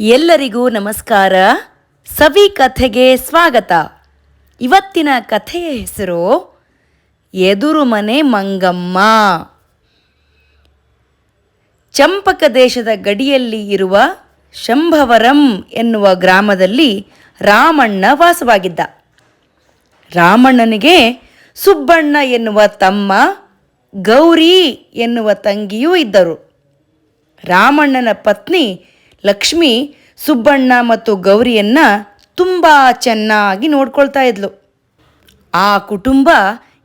ಎಲ್ಲರಿಗೂ ನಮಸ್ಕಾರ. ಸವಿ ಕಥೆಗೆ ಸ್ವಾಗತ. ಇವತ್ತಿನ ಕಥೆಯ ಹೆಸರು ಎದುರು ಮನೆ ಮಂಗಮ್ಮ. ಚಂಪಕ ದೇಶದ ಗಡಿಯಲ್ಲಿ ಇರುವ ಶಂಭವರಂ ಎನ್ನುವ ಗ್ರಾಮದಲ್ಲಿ ರಾಮಣ್ಣ ವಾಸವಾಗಿದ್ದ. ರಾಮಣ್ಣನಿಗೆ ಸುಬ್ಬಣ್ಣ ಎನ್ನುವ ತಮ್ಮ, ಗೌರಿ ಎನ್ನುವ ತಂಗಿಯೂ ಇದ್ದರು. ರಾಮಣ್ಣನ ಪತ್ನಿ ಲಕ್ಷ್ಮಿ ಸುಬ್ಬಣ್ಣ ಮತ್ತು ಗೌರಿಯನ್ನ ತುಂಬ ಚೆನ್ನಾಗಿ ನೋಡ್ಕೊಳ್ತಾ ಇದ್ಲು. ಆ ಕುಟುಂಬ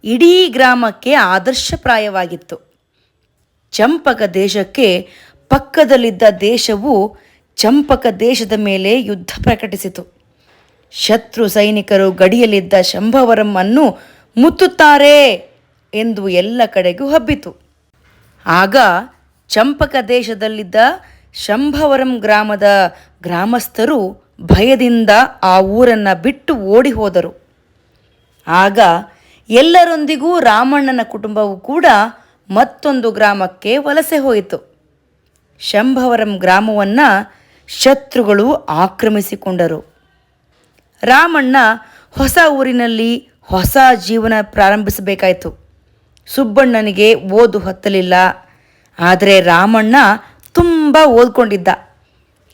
ಇಡೀ ಗ್ರಾಮಕ್ಕೆ ಆದರ್ಶಪ್ರಾಯವಾಗಿತ್ತು. ಚಂಪಕ ದೇಶಕ್ಕೆ ಪಕ್ಕದಲ್ಲಿದ್ದ ದೇಶವು ಚಂಪಕ ದೇಶದ ಮೇಲೆ ಯುದ್ಧ ಪ್ರಕಟಿಸಿತು. ಶತ್ರು ಸೈನಿಕರು ಗಡಿಯಲ್ಲಿದ್ದ ಶಂಭವರಮ್ಮನ್ನು ಮುತ್ತುತ್ತಾರೆ ಎಂದು ಎಲ್ಲ ಕಡೆಗೂ ಹಬ್ಬಿತು. ಆಗ ಚಂಪಕ ದೇಶದಲ್ಲಿದ್ದ ಶಂಭವರಂ ಗ್ರಾಮದ ಗ್ರಾಮಸ್ಥರು ಭಯದಿಂದ ಆ ಊರನ್ನು ಬಿಟ್ಟು ಓಡಿ ಹೋದರು. ಆಗ ಎಲ್ಲರೊಂದಿಗೂ ರಾಮಣ್ಣನ ಕುಟುಂಬವು ಕೂಡ ಮತ್ತೊಂದು ಗ್ರಾಮಕ್ಕೆ ವಲಸೆ ಹೋಯಿತು. ಶಂಭವರಂ ಗ್ರಾಮವನ್ನು ಶತ್ರುಗಳು ಆಕ್ರಮಿಸಿಕೊಂಡರು. ರಾಮಣ್ಣ ಹೊಸ ಊರಿನಲ್ಲಿ ಹೊಸ ಜೀವನ ಪ್ರಾರಂಭಿಸಬೇಕಾಯಿತು. ಸುಬ್ಬಣ್ಣನಿಗೆ ಓದು ಹತ್ತಲಿಲ್ಲ. ಆದರೆ ರಾಮಣ್ಣ ತುಂಬ ಓದ್ಕೊಂಡಿದ್ದ.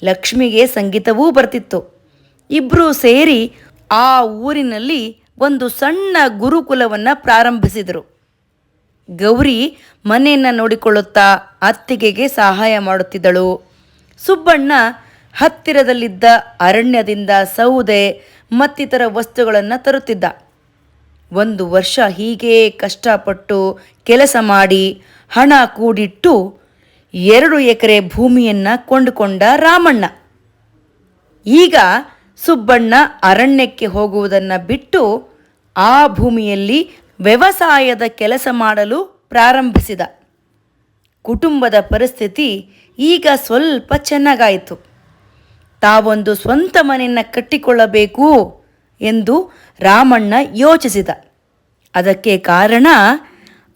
ಲಕ್ಷ್ಮಿಗೆ ಸಂಗೀತವೂ ಬರ್ತಿತ್ತು. ಇಬ್ಬರೂ ಸೇರಿ ಆ ಊರಿನಲ್ಲಿ ಒಂದು ಸಣ್ಣ ಗುರುಕುಲವನ್ನು ಪ್ರಾರಂಭಿಸಿದರು. ಗೌರಿ ಮನೆಯನ್ನು ನೋಡಿಕೊಳ್ಳುತ್ತಾ ಅತ್ತಿಗೆಗೆ ಸಹಾಯ ಮಾಡುತ್ತಿದ್ದಳು. ಸುಬ್ಬಣ್ಣ ಹತ್ತಿರದಲ್ಲಿದ್ದ ಅರಣ್ಯದಿಂದ ಸೌದೆ, ಮತ್ತಿತರ ವಸ್ತುಗಳನ್ನು ತರುತ್ತಿದ್ದ. ಒಂದು ವರ್ಷ ಹೀಗೆ ಕಷ್ಟಪಟ್ಟು ಕೆಲಸ ಮಾಡಿ ಹಣ ಕೂಡಿಟ್ಟು ಎರಡು ಎಕರೆ ಭೂಮಿಯನ್ನು ಕೊಂಡುಕೊಂಡ ರಾಮಣ್ಣ. ಈಗ ಸುಬ್ಬಣ್ಣ ಅರಣ್ಯಕ್ಕೆ ಹೋಗುವುದನ್ನು ಬಿಟ್ಟು ಆ ಭೂಮಿಯಲ್ಲಿ ವ್ಯವಸಾಯದ ಕೆಲಸ ಮಾಡಲು ಪ್ರಾರಂಭಿಸಿದ. ಕುಟುಂಬದ ಪರಿಸ್ಥಿತಿ ಈಗ ಸ್ವಲ್ಪ ಚೆನ್ನಾಗಾಯಿತು. ತಾವೊಂದು ಸ್ವಂತ ಮನೆಯನ್ನು ಕಟ್ಟಿಕೊಳ್ಳಬೇಕು ಎಂದು ರಾಮಣ್ಣ ಯೋಚಿಸಿದ. ಅದಕ್ಕೆ ಕಾರಣ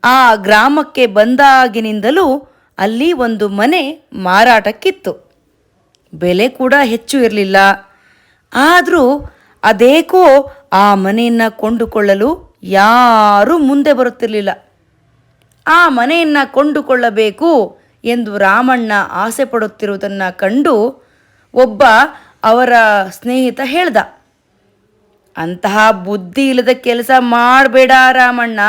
ಆ ಗ್ರಾಮಕ್ಕೆ ಬಂದಾಗಿನಿಂದಲೂ ಅಲ್ಲಿ ಒಂದು ಮನೆ ಮಾರಾಟಕ್ಕಿತ್ತು. ಬೆಲೆ ಕೂಡ ಹೆಚ್ಚು ಇರಲಿಲ್ಲ. ಆದರೂ ಅದೇಕೋ ಆ ಮನೆಯನ್ನು ಕೊಂಡುಕೊಳ್ಳಲು ಯಾರೂ ಮುಂದೆ ಬರುತ್ತಿರಲಿಲ್ಲ. ಆ ಮನೆಯನ್ನು ಕೊಂಡುಕೊಳ್ಳಬೇಕು ಎಂದು ರಾಮಣ್ಣ ಆಸೆ ಪಡುತ್ತಿರುವುದನ್ನು ಕಂಡು ಒಬ್ಬ ಅವರ ಸ್ನೇಹಿತ ಹೇಳ್ದ. ಅಂತಹ ಬುದ್ಧಿ ಇಲ್ಲದ ಕೆಲಸ ಮಾಡಬೇಡ ರಾಮಣ್ಣ.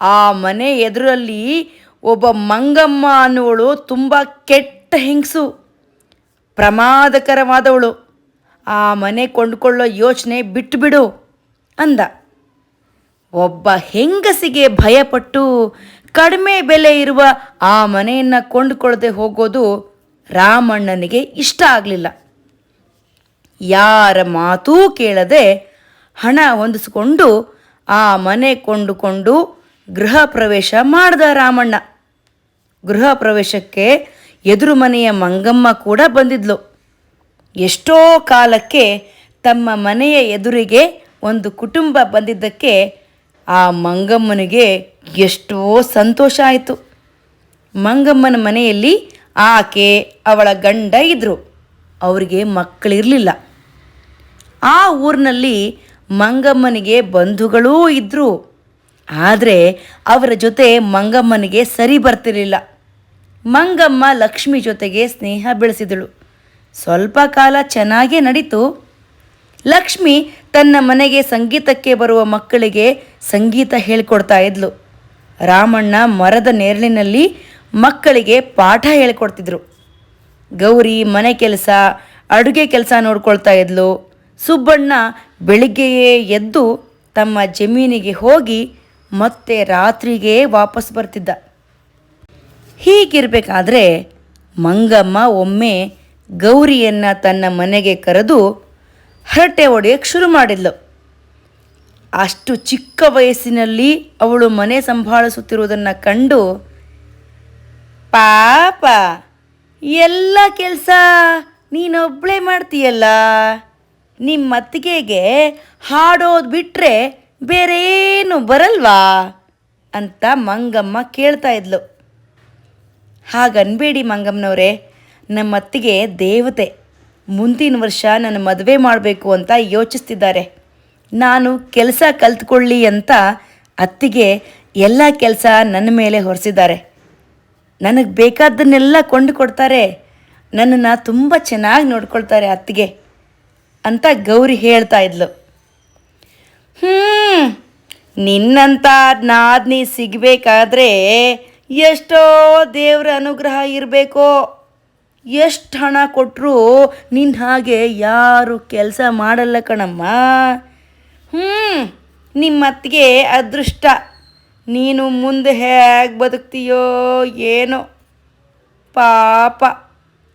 ಆ ಮನೆ ಎದುರಲ್ಲಿ ಒಬ್ಬ ಮಂಗಮ್ಮ ಅನ್ನುವಳು ತುಂಬ ಕೆಟ್ಟ ಹೆಂಗಸು, ಪ್ರಮಾದಕರವಾದವಳು. ಆ ಮನೆ ಕೊಂಡುಕೊಳ್ಳೋ ಯೋಚನೆ ಬಿಟ್ಟುಬಿಡು ಅಂದ. ಒಬ್ಬ ಹೆಂಗಸಿಗೆ ಭಯಪಟ್ಟು ಕಡಿಮೆ ಬೆಲೆ ಇರುವ ಆ ಮನೆಯನ್ನು ಕೊಂಡುಕೊಳ್ಳದೆ ಹೋಗೋದು ರಾಮಣ್ಣನಿಗೆ ಇಷ್ಟ ಆಗಲಿಲ್ಲ. ಯಾರ ಮಾತೂ ಕೇಳದೆ ಹಣ ಹೊಂದಿಸಿಕೊಂಡು ಆ ಮನೆ ಕೊಂಡುಕೊಂಡು ಗೃಹ ಪ್ರವೇಶ ಮಾಡ್ದ ರಾಮಣ್ಣ. ಗೃಹ ಪ್ರವೇಶಕ್ಕೆ ಎದುರು ಮನೆಯ ಮಂಗಮ್ಮ ಕೂಡ ಬಂದಿದ್ಲು. ಎಷ್ಟೋ ಕಾಲಕ್ಕೆ ತಮ್ಮ ಮನೆಯ ಎದುರಿಗೆ ಒಂದು ಕುಟುಂಬ ಬಂದಿದ್ದಕ್ಕೆ ಆ ಮಂಗಮ್ಮನಿಗೆ ಎಷ್ಟೋ ಸಂತೋಷ ಆಯಿತು. ಮಂಗಮ್ಮನ ಮನೆಯಲ್ಲಿ ಆಕೆ, ಅವಳ ಗಂಡ ಇದ್ದರು ಅವರಿಗೆ ಮಕ್ಕಳಿರಲಿಲ್ಲ. ಆ ಊರಿನಲ್ಲಿ ಮಂಗಮ್ಮನಿಗೆ ಬಂಧುಗಳೂ ಇದ್ದರು ಆದರೆ ಅವರ ಜೊತೆ ಮಂಗಮ್ಮನಿಗೆ ಸರಿ ಬರ್ತಿರಲಿಲ್ಲ. ಮಂಗಮ್ಮ ಲಕ್ಷ್ಮಿ ಜೊತೆಗೆ ಸ್ನೇಹ ಬೆಳೆಸಿದಳು. ಸ್ವಲ್ಪ ಕಾಲ ಚೆನ್ನಾಗೇ ನಡೀತು. ಲಕ್ಷ್ಮಿ ತನ್ನ ಮನೆಗೆ ಸಂಗೀತಕ್ಕೆ ಬರುವ ಮಕ್ಕಳಿಗೆ ಸಂಗೀತ ಹೇಳ್ಕೊಡ್ತಾ ಇದ್ಲು. ರಾಮಣ್ಣ ಮರದ ನೆರಳಿನಲ್ಲಿ ಮಕ್ಕಳಿಗೆ ಪಾಠ ಹೇಳ್ಕೊಡ್ತಿದ್ರು. ಗೌರಿ ಮನೆ ಕೆಲಸ, ಅಡುಗೆ ಕೆಲಸ ನೋಡ್ಕೊಳ್ತಾ ಇದ್ಲು. ಸುಬ್ಬಣ್ಣ ಬೆಳಿಗ್ಗೆಯೇ ಎದ್ದು ತಮ್ಮ ಜಮೀನಿಗೆ ಹೋಗಿ ಮತ್ತೆ ರಾತ್ರಿಗೆ ವಾಪಸ್ ಬರ್ತಿದ್ದ. ಹೀಗಿರಬೇಕಾದ್ರೆ ಮಂಗಮ್ಮ ಒಮ್ಮೆ ಗೌರಿಯನ್ನು ತನ್ನ ಮನೆಗೆ ಕರೆದು ಹರಟೆ ಒಡೆಯಕ್ಕೆ ಶುರು ಮಾಡಿದ್ಲು. ಅಷ್ಟು ಚಿಕ್ಕ ವಯಸ್ಸಿನಲ್ಲಿ ಅವಳು ಮನೆ ಸಂಭಾಳಿಸುತ್ತಿರುವುದನ್ನು ಕಂಡು, ಪಾಪ, ಎಲ್ಲ ಕೆಲಸ ನೀನೊಬ್ಬಳೇ ಮಾಡ್ತೀಯಲ್ಲ. ನಿಮ್ಮ ಅತ್ತಿಗೆಗೆ ಹಾಡೋದು ಬಿಟ್ಟರೆ ಬೇರೇನು ಬರಲ್ವಾ? ಅಂತ ಮಂಗಮ್ಮ ಕೇಳ್ತಾ ಇದ್ಲು. ಹಾಗನ್ಬೇಡಿ ಮಂಗಮ್ಮನವರೇ ನಮ್ಮ ಅತ್ತಿಗೆ ದೇವತೆ, ಮುಂದಿನ ವರ್ಷ ನನ್ನ ಮದುವೆ ಮಾಡಬೇಕು ಅಂತ ಯೋಚಿಸ್ತಿದ್ದಾರೆ. ನಾನು ಕೆಲಸ ಕಲ್ತ್ಕೊಳ್ಳಿ ಅಂತ ಅತ್ತಿಗೆ ಎಲ್ಲ ಕೆಲಸ ನನ್ನ ಮೇಲೆ ಹೊರಿಸಿದ್ದಾರೆ. ನನಗೆ ಬೇಕಾದ್ದನ್ನೆಲ್ಲ ಕೊಂಡು ಕೊಡ್ತಾರೆ ನನ್ನನ್ನು ತುಂಬ ಚೆನ್ನಾಗಿ ನೋಡ್ಕೊಳ್ತಾರೆ ಅತ್ತಿಗೆ ಅಂತ ಗೌರಿ ಹೇಳ್ತಾ ಇದ್ಲು. ಹ್ಞೂ ನಿನ್ನಂಥ ನಾದ್ನಿ ಸಿಗಬೇಕಾದ್ರೆ ಎಷ್ಟೋ ದೇವರ ಅನುಗ್ರಹ ಇರಬೇಕೋ. ಎಷ್ಟು ಹಣ ಕೊಟ್ಟರು ನಿನ್ನ ಹಾಗೆ ಯಾರು ಕೆಲಸ ಮಾಡಲ್ಲ ಕಣಮ್ಮ. ಹ್ಞೂ ನಿಮ್ಮತ್ತಿಗೆ ಅದೃಷ್ಟ. ನೀನು ಮುಂದೆ ಹೇಗೆ ಬದುಕ್ತೀಯೋ ಏನೋ. ಪಾಪ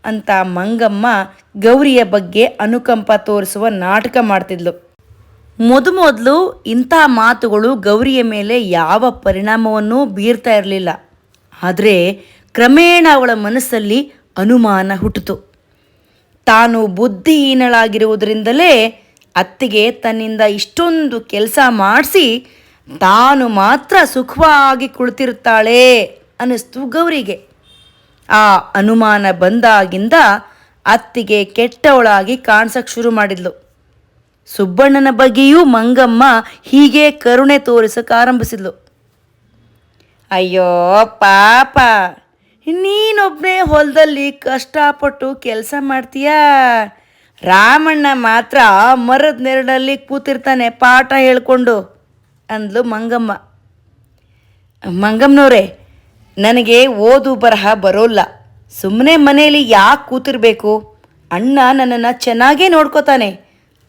ಅಂತ ಮಂಗಮ್ಮ ಗೌರಿಯ ಬಗ್ಗೆ ಅನುಕಂಪ ತೋರಿಸುವ ನಾಟಕ ಮಾಡ್ತಿದ್ಲು. ಮೊದಮೊದಲು ಇಂಥ ಮಾತುಗಳು ಗೌರಿಯ ಮೇಲೆ ಯಾವ ಪರಿಣಾಮವನ್ನೂ ಬೀರ್ತಾ ಇರಲಿಲ್ಲ. ಆದರೆ ಕ್ರಮೇಣ ಅವಳ ಮನಸ್ಸಲ್ಲಿ ಅನುಮಾನ ಹುಟ್ಟಿತು. ತಾನು ಬುದ್ಧಿಹೀನಳಾಗಿರುವುದರಿಂದಲೇ ಅತ್ತಿಗೆ ತನ್ನಿಂದ ಇಷ್ಟೊಂದು ಕೆಲಸ ಮಾಡಿಸಿ ತಾನು ಮಾತ್ರ ಸುಖವಾಗಿ ಕುಳಿತಿರುತ್ತಾಳೆ ಅನ್ನಿಸ್ತು ಗೌರಿಗೆ. ಆ ಅನುಮಾನ ಬಂದಾಗಿಂದ ಅತ್ತಿಗೆ ಕೆಟ್ಟವಳಾಗಿ ಕಾಣಿಸಕ್ಕೆ ಶುರು ಮಾಡಿದ್ಲು. ಸುಬ್ಬಣ್ಣನ ಬಗ್ಗೆಯೂ ಮಂಗಮ್ಮ ಹೀಗೆ ಕರುಣೆ ತೋರಿಸಕ್ಕೆ ಆರಂಭಿಸಿದ್ಲು. ಅಯ್ಯೋ, ಪಾಪ. ನೀನೊಬ್ಬನೇ ಹೊಲದಲ್ಲಿ ಕಷ್ಟಪಟ್ಟು ಕೆಲಸ ಮಾಡ್ತೀಯಾ? ರಾಮಣ್ಣ ಮಾತ್ರ ಮರದ ನೆರಳಲ್ಲಿ ಕೂತಿರ್ತಾನೆ ಪಾಠ ಹೇಳ್ಕೊಂಡು ಅಂದ್ಲು ಮಂಗಮ್ಮ. ಮಂಗಮ್ಮನವ್ರೆ, ನನಗೆ ಓದು ಬರಹ ಬರೋಲ್ಲ. ಸುಮ್ಮನೆ ಮನೆಯಲ್ಲಿ ಯಾಕೆ ಕೂತಿರ್ಬೇಕು? ಅಣ್ಣ ನನ್ನನ್ನು ಚೆನ್ನಾಗೇ ನೋಡ್ಕೋತಾನೆ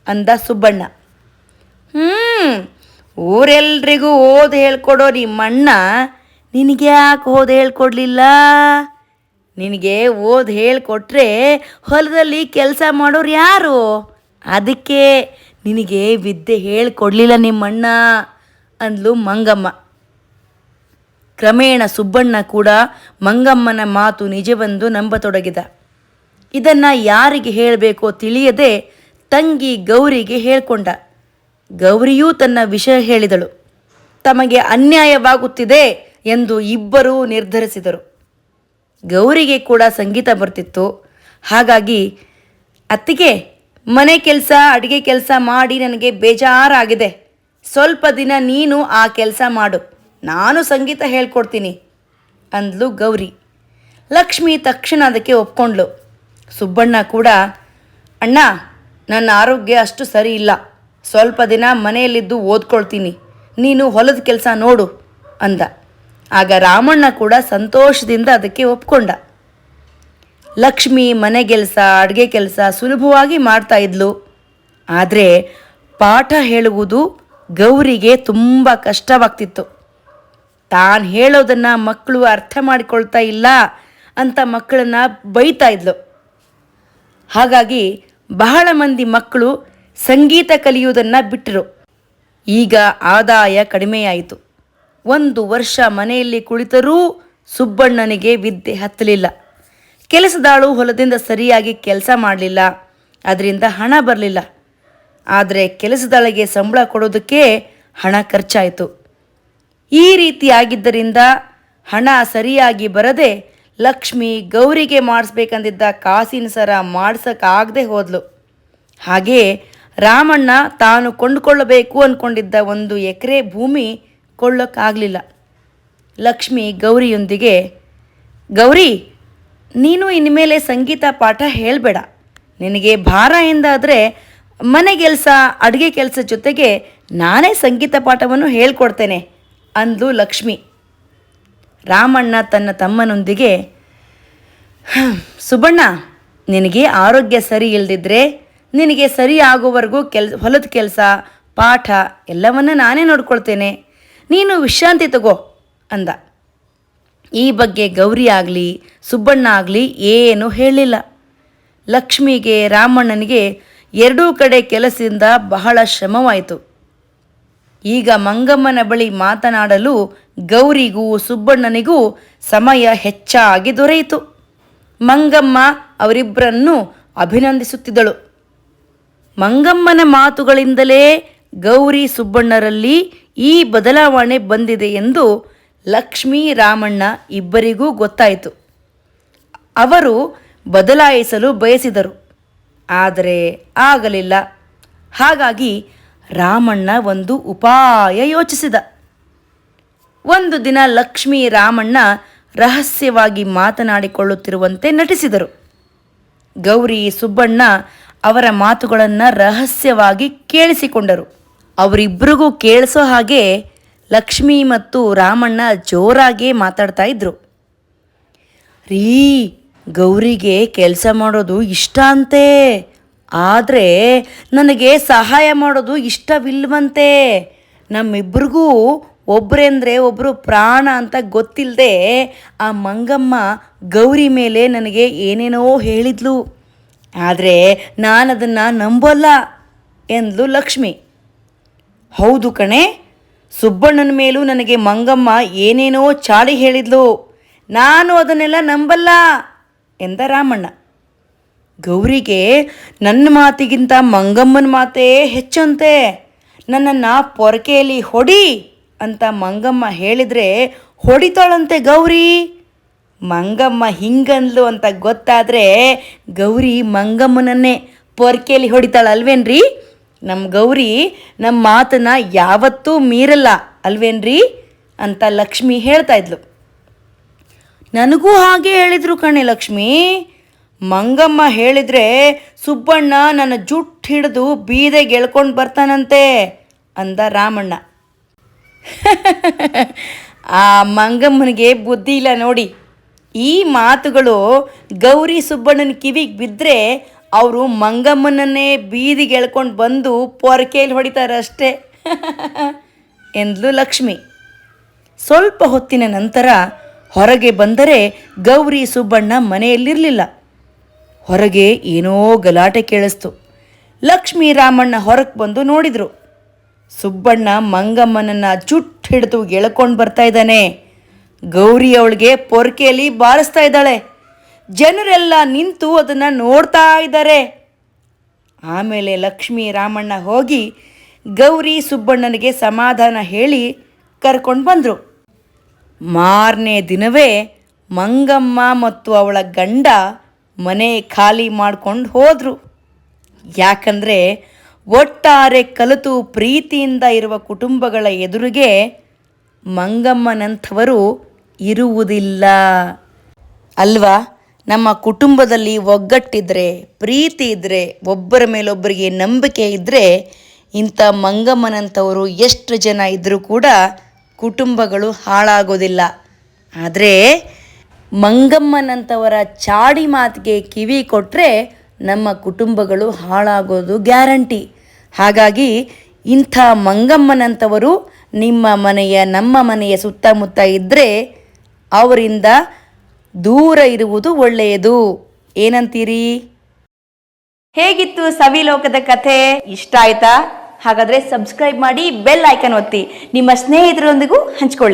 ಅಂದ ಸುಬ್ಬಣ್ಣ. ಹ್ಞೂ ಊರೆಲ್ರಿಗೂ ಓದು ಹೇಳ್ಕೊಡೋ ನಿಮ್ಮಣ್ಣ ನಿನಗೆ ಯಾಕೆ ಓದು ಹೇಳ್ಕೊಡ್ಲಿಲ್ಲ? ನಿನಗೆ ಓದು ಹೇಳ್ಕೊಟ್ರೆ ಹೊಲದಲ್ಲಿ ಕೆಲಸ ಮಾಡೋರು ಯಾರು? ಅದಕ್ಕೆ ನಿನಗೆ ವಿದ್ಯೆ ಹೇಳ್ಕೊಡ್ಲಿಲ್ಲ ನಿಮ್ಮಣ್ಣ, ಅಂದ್ಲು ಮಂಗಮ್ಮ. ಕ್ರಮೇಣ ಸುಬ್ಬಣ್ಣ ಕೂಡ ಮಂಗಮ್ಮನ ಮಾತು ನಿಜವೆಂದು ನಂಬತೊಡಗಿದ. ಇದನ್ನು ಯಾರಿಗೆ ಹೇಳಬೇಕೋ ತಿಳಿಯದೆ ತಂಗಿ ಗೌರಿಗೆ ಹೇಳ್ಕೊಂಡ. ಗೌರಿಯೂ ತನ್ನ ವಿಷಯ ಹೇಳಿದಳು. ತಮಗೆ ಅನ್ಯಾಯವಾಗುತ್ತಿದೆ ಎಂದು ಇಬ್ಬರೂ ನಿರ್ಧರಿಸಿದರು. ಗೌರಿಗೆ ಕೂಡ ಸಂಗೀತ ಬರ್ತಿತ್ತು. ಹಾಗಾಗಿ, ಅತ್ತಿಗೆ, ಮನೆ ಕೆಲಸ, ಅಡುಗೆ ಕೆಲಸ ಮಾಡಿ ನನಗೆ ಬೇಜಾರಾಗಿದೆ. ಸ್ವಲ್ಪ ದಿನ ನೀನು ಆ ಕೆಲಸ ಮಾಡು. ನಾನು ಸಂಗೀತ ಹೇಳ್ಕೊಡ್ತೀನಿ, ಅಂದ್ಲು ಗೌರಿ. ಲಕ್ಷ್ಮಿ ತಕ್ಷಣ ಅದಕ್ಕೆ ಒಪ್ಕೊಂಡ್ಳು ಸುಬ್ಬಣ್ಣ ಕೂಡ, ಅಣ್ಣ, ನನ್ನ ಆರೋಗ್ಯ ಅಷ್ಟು ಸರಿ ಇಲ್ಲ. ಸ್ವಲ್ಪ ದಿನ ಮನೆಯಲ್ಲಿದ್ದು ಓದ್ಕೊಳ್ತೀನಿ. ನೀನು ಹೊಲದ ಕೆಲಸ ನೋಡು, ಅಂದ. ಆಗ ರಾಮಣ್ಣ ಕೂಡ ಸಂತೋಷದಿಂದ ಅದಕ್ಕೆ ಒಪ್ಕೊಂಡ. ಲಕ್ಷ್ಮಿ ಮನೆ ಕೆಲಸ, ಅಡುಗೆ ಕೆಲಸ ಸುಲಭವಾಗಿ ಮಾಡ್ತಾ ಇದ್ಲು. ಆದರೆ ಪಾಠ ಹೇಳುವುದು ಗೌರಿಗೆ ತುಂಬ ಕಷ್ಟವಾಗ್ತಿತ್ತು. ತಾನು ಹೇಳೋದನ್ನು ಮಕ್ಕಳು ಅರ್ಥ ಮಾಡಿಕೊಳ್ತಾ ಇಲ್ಲ ಅಂತ ಮಕ್ಕಳನ್ನ ಬೈತಾ ಇದ್ಲು. ಹಾಗಾಗಿ ಬಹಳ ಮಂದಿ ಮಕ್ಕಳು ಸಂಗೀತ ಕಲಿಯುವುದನ್ನು ಬಿಟ್ಟರು ಈಗ ಆದಾಯ ಕಡಿಮೆಯಾಯಿತು. ಒಂದು ವರ್ಷ ಮನೆಯಲ್ಲಿ ಕುಳಿತರೂ ಸುಬ್ಬಣ್ಣನಿಗೆ ವಿದ್ಯೆ ಹತ್ತಲಿಲ್ಲ. ಕೆಲಸದಾಳು ಹೊಲದಿಂದ ಸರಿಯಾಗಿ ಕೆಲಸ ಮಾಡಲಿಲ್ಲ. ಅದರಿಂದ ಹಣ ಬರಲಿಲ್ಲ. ಆದರೆ ಕೆಲಸದಾಳಿಗೆ ಸಂಬಳ ಕೊಡೋದಕ್ಕೆ ಹಣ ಖರ್ಚಾಯಿತು. ಈ ರೀತಿಯಾಗಿದ್ದರಿಂದ ಹಣ ಸರಿಯಾಗಿ ಬರದೆ ಲಕ್ಷ್ಮಿ ಗೌರಿಗೆ ಮಾಡಿಸ್ಬೇಕಂದಿದ್ದ ಕಾಸಿನ ಸರ ಮಾಡಿಸೋಕ್ಕಾಗದೆ ಹೋದ್ಲು. ಹಾಗೆಯೇ ರಾಮಣ್ಣ ತಾನು ಕೊಂಡುಕೊಳ್ಳಬೇಕು ಅಂದ್ಕೊಂಡಿದ್ದ ಒಂದು ಎಕರೆ ಭೂಮಿ ಕೊಳ್ಳೋಕ್ಕಾಗಲಿಲ್ಲ. ಲಕ್ಷ್ಮಿ ಗೌರಿಯೊಂದಿಗೆ, ಗೌರಿ, ನೀನು ಇನ್ಮೇಲೆ ಸಂಗೀತ ಪಾಠ ಹೇಳಬೇಡ. ನಿನಗೆ ಭಾರ ಎಂದಾದರೆ ಮನೆ ಕೆಲಸ, ಅಡುಗೆ ಕೆಲಸ ಜೊತೆಗೆ ನಾನೇ ಸಂಗೀತ ಪಾಠವನ್ನು ಹೇಳ್ಕೊಡ್ತೇನೆ, ಅಂದ್ಲು ಲಕ್ಷ್ಮಿ. ರಾಮಣ್ಣ ತನ್ನ ತಮ್ಮನೊಂದಿಗೆ ಸುಬಣ್ಣ ನಿನಗೆ ಆರೋಗ್ಯ ಸರಿ ಇಲ್ದಿದ್ರೆ, ನಿನಗೆ ಸರಿ ಆಗೋವರೆಗೂ ಕೆಲ್, ಹೊಲದ ಕೆಲಸ, ಪಾಠ ಎಲ್ಲವನ್ನು ನಾನೇ ನೋಡ್ಕೊಳ್ತೇನೆ. ನೀನು ವಿಶ್ರಾಂತಿ ತಗೋ ಅಂದ. ಈ ಬಗ್ಗೆ ಗೌರಿ ಆಗಲಿ, ಸುಬ್ಬಣ್ಣ ಆಗಲಿ ಏನೂ ಹೇಳಿಲ್ಲ. ಲಕ್ಷ್ಮಿಗೆ, ರಾಮಣ್ಣನಿಗೆ ಎರಡೂ ಕಡೆ ಕೆಲಸದಿಂದ ಬಹಳ ಶ್ರಮವಾಯಿತು. ಈಗ ಮಂಗಮ್ಮನ ಬಳಿ ಮಾತನಾಡಲು ಗೌರಿಗೂ, ಸುಬ್ಬಣ್ಣನಿಗೂ ಸಮಯ ಹೆಚ್ಚಾಗಿ ದೊರೆಯಿತು. ಮಂಗಮ್ಮ ಅವರಿಬ್ಬರನ್ನು ಅಭಿನಂದಿಸುತ್ತಿದ್ದಳು. ಮಂಗಮ್ಮನ ಮಾತುಗಳಿಂದಲೇ ಗೌರಿ, ಸುಬ್ಬಣ್ಣರಲ್ಲಿ ಈ ಬದಲಾವಣೆ ಬಂದಿದೆ ಎಂದು ಲಕ್ಷ್ಮೀ ರಾಮಣ್ಣ ಇಬ್ಬರಿಗೂ ಗೊತ್ತಾಯಿತು. ಅವರು ಬದಲಾಯಿಸಲು ಬಯಸಿದರು. ಆದರೆ ಆಗಲಿಲ್ಲ. ಹಾಗಾಗಿ ರಾಮಣ್ಣ ಒಂದು ಉಪಾಯ ಯೋಚಿಸಿದ. ಒಂದು ದಿನ ಲಕ್ಷ್ಮೀ ರಾಮಣ್ಣ ರಹಸ್ಯವಾಗಿ ಮಾತನಾಡಿಕೊಳ್ಳುತ್ತಿರುವಂತೆ ನಟಿಸಿದರು. ಗೌರಿ ಸುಬ್ಬಣ್ಣ ಅವರ ಮಾತುಗಳನ್ನು ರಹಸ್ಯವಾಗಿ ಕೇಳಿಸಿಕೊಂಡರು. ಅವರಿಬ್ಬರಿಗೂ ಕೇಳಿಸೋ ಹಾಗೆ ಲಕ್ಷ್ಮಿ ಮತ್ತು ರಾಮಣ್ಣ ಜೋರಾಗಿ ಮಾತಾಡ್ತಾ ಇದ್ರು. ರೀ, ಗೌರಿಗೆ ಕೆಲಸ ಮಾಡೋದು ಇಷ್ಟ ಅಂತೆ. ಆದರೆ ನನಗೆ ಸಹಾಯ ಮಾಡೋದು ಇಷ್ಟವಿಲ್ವಂತೆ. ನಮ್ಮಿಬ್ರಿಗೂ ಒಬ್ಬರೆಂದರೆ ಒಬ್ಬರು ಪ್ರಾಣ ಅಂತ ಗೊತ್ತಿಲ್ಲದೆ ಆ ಮಂಗಮ್ಮ ಗೌರಿ ಮೇಲೆ ನನಗೆ ಏನೇನೋ ಹೇಳಿದ್ಲು. ಆದರೆ ನಾನು ಅದನ್ನು ನಂಬಲ್ಲ ಎಂದ್ಲು ಲಕ್ಷ್ಮಿ. ಹೌದು ಕಣೆ, ಸುಬ್ಬಣ್ಣನ ಮೇಲೂ ನನಗೆ ಮಂಗಮ್ಮ ಏನೇನೋ ಚಾಳಿ ಹೇಳಿದ್ಲು. ನಾನು ಅದನ್ನೆಲ್ಲ ನಂಬಲ್ಲ ಎಂದ ರಾಮಣ್ಣ. ಗೌರಿಗೆ ನನ್ನ ಮಾತಿಗಿಂತ ಮಂಗಮ್ಮನ ಮಾತೇ ಹೆಚ್ಚಂತೆ. ನನ್ನನ್ನು ಪೊರಕೆಯಲ್ಲಿ ಹೊಡಿ ಅಂತ ಮಂಗಮ್ಮ ಹೇಳಿದರೆ ಹೊಡಿತಾಳಂತೆ ಗೌರಿ. ಮಂಗಮ್ಮ ಹಿಂಗಂದ್ಲು ಅಂತ ಗೊತ್ತಾದರೆ ಗೌರಿ ಮಂಗಮ್ಮನನ್ನೇ ಪೊರ್ಕೆಯಲ್ಲಿ ಹೊಡಿತಾಳಲ್ವೇನ್ರಿ? ನಮ್ಮ ಗೌರಿ ನಮ್ಮ ಮಾತನ್ನ ಯಾವತ್ತೂ ಮೀರಲ್ಲ, ಅಲ್ವೇನ್ರಿ? ಅಂತ ಲಕ್ಷ್ಮಿ ಹೇಳ್ತಾ ಇದ್ಲು. ನನಗೂ ಹಾಗೆ ಹೇಳಿದ್ರು ಕಣೆ ಲಕ್ಷ್ಮಿ. ಮಂಗಮ್ಮ ಹೇಳಿದ್ರೆ ಸುಬ್ಬಣ್ಣ ನನ್ನ ಜುಟ್ಟು ಹಿಡಿದು ಬೀದೆ ಗೆಳ್ಕೊಂಡು ಬರ್ತಾನಂತೆ ಅಂದ ರಾಮಣ್ಣ. ಆ ಮಂಗಮ್ಮನಿಗೆ ಬುದ್ಧಿ ಇಲ್ಲ ನೋಡಿ. ಈ ಮಾತುಗಳು ಗೌರಿ ಸುಬ್ಬಣ್ಣನ ಕಿವಿಗೆ ಬಿದ್ದರೆ ಅವರು ಮಂಗಮ್ಮನನ್ನೇ ಬೀದಿಗೆ ಎಳ್ಕೊಂಡು ಬಂದು ಪೊರಕೆಯಲ್ಲಿ ಹೊಡಿತಾರೆ ಅಷ್ಟೇ ಎಂದ್ಲು ಲಕ್ಷ್ಮಿ. ಸ್ವಲ್ಪ ಹೊತ್ತಿನ ನಂತರ ಹೊರಗೆ ಬಂದರೆ ಗೌರಿ ಸುಬ್ಬಣ್ಣ ಮನೆಯಲ್ಲಿರಲಿಲ್ಲ. ಹೊರಗೆ ಏನೋ ಗಲಾಟೆ ಕೇಳಿಸ್ತು. ಲಕ್ಷ್ಮಿ ರಾಮಣ್ಣ ಹೊರಗೆ ಬಂದು ನೋಡಿದರು. ಸುಬ್ಬಣ್ಣ ಮಂಗಮ್ಮನನ್ನು ಜುಟ್ಟು ಹಿಡಿದು ಎಳ್ಕೊಂಡು ಬರ್ತಾ ಇದ್ದಾನೆ. ಗೌರಿ ಅವಳಿಗೆ ಪೊರ್ಕೆಯಲ್ಲಿ ಬಾರಿಸ್ತಾ ಇದ್ದಾಳೆ. ಜನರೆಲ್ಲ ನಿಂತು ಅದನ್ನು ನೋಡ್ತಾ ಇದ್ದಾರೆ. ಆಮೇಲೆ ಲಕ್ಷ್ಮೀ ರಾಮಣ್ಣ ಹೋಗಿ ಗೌರಿ ಸುಬ್ಬಣ್ಣನಿಗೆ ಸಮಾಧಾನ ಹೇಳಿ ಕರ್ಕೊಂಡು ಬಂದರು. ಮಾರನೇ ದಿನವೇ ಮಂಗಮ್ಮ ಮತ್ತು ಅವಳ ಗಂಡ ಮನೆ ಖಾಲಿ ಮಾಡಿಕೊಂಡು ಹೋದರು. ಯಾಕಂದರೆ ಒಟ್ಟಾರೆ ಕಲಿತು ಪ್ರೀತಿಯಿಂದ ಇರುವ ಕುಟುಂಬಗಳ ಎದುರಿಗೆ ಮಂಗಮ್ಮನಂಥವರು ಇರುವುದಿಲ್ಲ. ಅಲ್ವಾ? ನಮ್ಮ ಕುಟುಂಬದಲ್ಲಿ ಒಗ್ಗಟ್ಟಿದ್ರೆ, ಪ್ರೀತಿ ಇದ್ದರೆ ಒಬ್ಬರ ಮೇಲೊಬ್ಬರಿಗೆ ನಂಬಿಕೆ ಇದ್ದರೆ ಇಂಥ ಮಂಗಮ್ಮನಂಥವರು ಎಷ್ಟು ಜನ ಇದ್ದರೂ ಕೂಡ ಕುಟುಂಬಗಳು ಹಾಳಾಗೋದಿಲ್ಲ. ಆದರೆ ಮಂಗಮ್ಮನಂಥವರ ಚಾಡಿ ಮಾತಿಗೆ ಕಿವಿ ಕೊಟ್ಟರೆ ನಮ್ಮ ಕುಟುಂಬಗಳು ಹಾಳಾಗೋದು ಗ್ಯಾರಂಟಿ. ಹಾಗಾಗಿ ಇಂಥ ಮಂಗಮ್ಮನಂಥವರು ನಿಮ್ಮ ಮನೆಯ, ನಮ್ಮ ಮನೆಯ ಸುತ್ತಮುತ್ತ ಇದ್ದರೆ ಅವರಿಂದ ದೂರ ಇರುವುದು ಒಳ್ಳೆಯದು. ಏನಂತೀರಿ? ಹೇಗಿತ್ತು ಸವಿಲೋಕದ ಕಥೆ? ಇಷ್ಟ ಆಯ್ತಾ? ಹಾಗಾದ್ರೆ ಸಬ್ಸ್ಕ್ರೈಬ್ ಮಾಡಿ ಬೆಲ್ ಐಕನ್ ಒತ್ತಿ. ನಿಮ್ಮ ಸ್ನೇಹಿತರೊಂದಿಗೂ ಹಂಚ್ಕೊಳ್ಳಿ.